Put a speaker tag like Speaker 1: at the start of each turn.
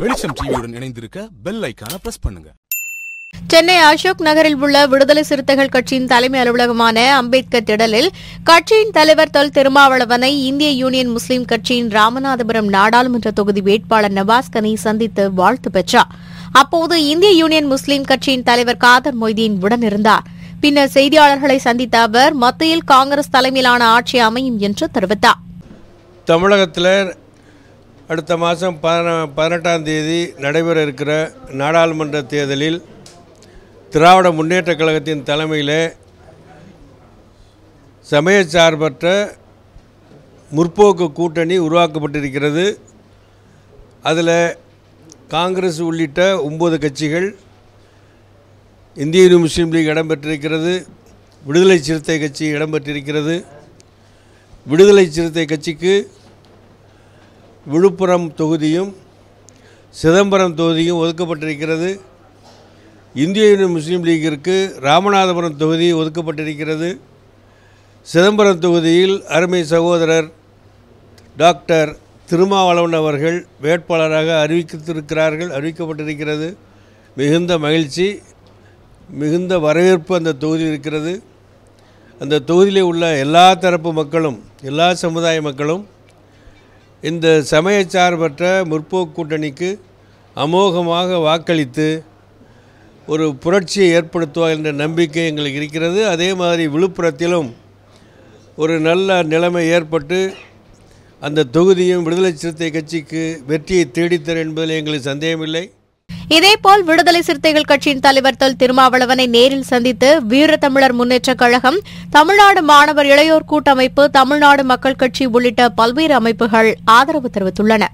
Speaker 1: வெளிச்சம் டிவியுடன் இணைந்திருக்க பெல் ஐக்கான பிரஸ் பண்ணுங்க.
Speaker 2: சென்னை அசோக் நகரில் உள்ள விடுதலை சிறுத்தைகள் கட்சியின் தலைமை அலுவலகமான அம்பேத்கர் திடலில் கட்சியின் தலைவர் தொல் திருமாவளவனை இந்திய யூனியன் முஸ்லீம் கட்சியின் ராமநாதபுரம் நாடாளுமன்ற தொகுதி வேட்பாளர் நவாஸ் கனி சந்தித்து வாழ்த்து பெற்றார். அப்போது இந்திய யூனியன் முஸ்லீம் கட்சியின் தலைவர் காதர் மொய்தீன் உடனிருந்தார். பின்னர் செய்தியாளர்களை சந்தித்த அவர் மத்தியில் காங்கிரஸ் தலைமையிலான ஆட்சி அமையும் என்று தெரிவித்தார்.
Speaker 3: தமிழகத்தில் அடுத்த மாதம் பதின பதினெட்டாம் தேதி நடைபெற இருக்கிற நாடாளுமன்ற தேர்தலில் திராவிட முன்னேற்றக் கழகத்தின் தலைமையில் சமயச்சார்பற்ற முற்போக்கு கூட்டணி உருவாக்கப்பட்டிருக்கிறது. அதில் காங்கிரஸ் உள்ளிட்ட ஒம்பது கட்சிகள் இந்திய முஸ்லீம் லீக் இடம்பெற்றிருக்கிறது விடுதலை சிறுத்தை கட்சி இடம்பெற்றிருக்கிறது. விடுதலை சிறுத்தை கட்சிக்கு விழுப்புரம் தொகுதியும் சிதம்பரம் தொகுதியும் ஒதுக்கப்பட்டிருக்கிறது. இந்திய யூனியன் முஸ்லீம் லீக்கிற்கு ராமநாதபுரம் தொகுதி ஒதுக்கப்பட்டிருக்கிறது. சிதம்பரம் தொகுதியில் அருமை சகோதரர் டாக்டர் திருமாவளவன் அவர்கள் வேட்பாளராக அறிவித்திருக்கிறார்கள் அறிவிக்கப்பட்டிருக்கிறது. மிகுந்த மகிழ்ச்சி மிகுந்த வரவேற்பு அந்த தொகுதி இருக்கிறது. அந்த தொகுதியில் உள்ள எல்லா தரப்பு மக்களும் எல்லா சமுதாய மக்களும் இந்த சமயச்சார்பற்ற முற்போக்கு கூட்டணிக்கு அமோகமாக வாக்களித்து ஒரு புரட்சியை ஏற்படுத்துவார் என்ற நம்பிக்கை எங்களுக்கு இருக்கிறது. அதே மாதிரி விழுப்புரத்திலும் ஒரு நல்ல நிலைமை ஏற்பட்டு அந்த தொகுதியும் விடுதலை சிறுத்தை கட்சிக்கு வெற்றியை தேடித்தர் என்பதில் எங்களுக்கு சந்தேகமில்லை.
Speaker 2: இதேபோல் விடுதலை சிறுத்தைகள் கட்சியின் தலைவர் தொல் திருமாவளவனை நேரில் சந்தித்து வீரத்தமிழர் முன்னேற்றக் கழகம் தமிழ்நாடு மாணவர் இளையோர் கூட்டமைப்பு தமிழ்நாடு மக்கள் கட்சி உள்ளிட்ட பல்வேறு அமைப்புகள் ஆதரவு தெரிவித்துள்ளன.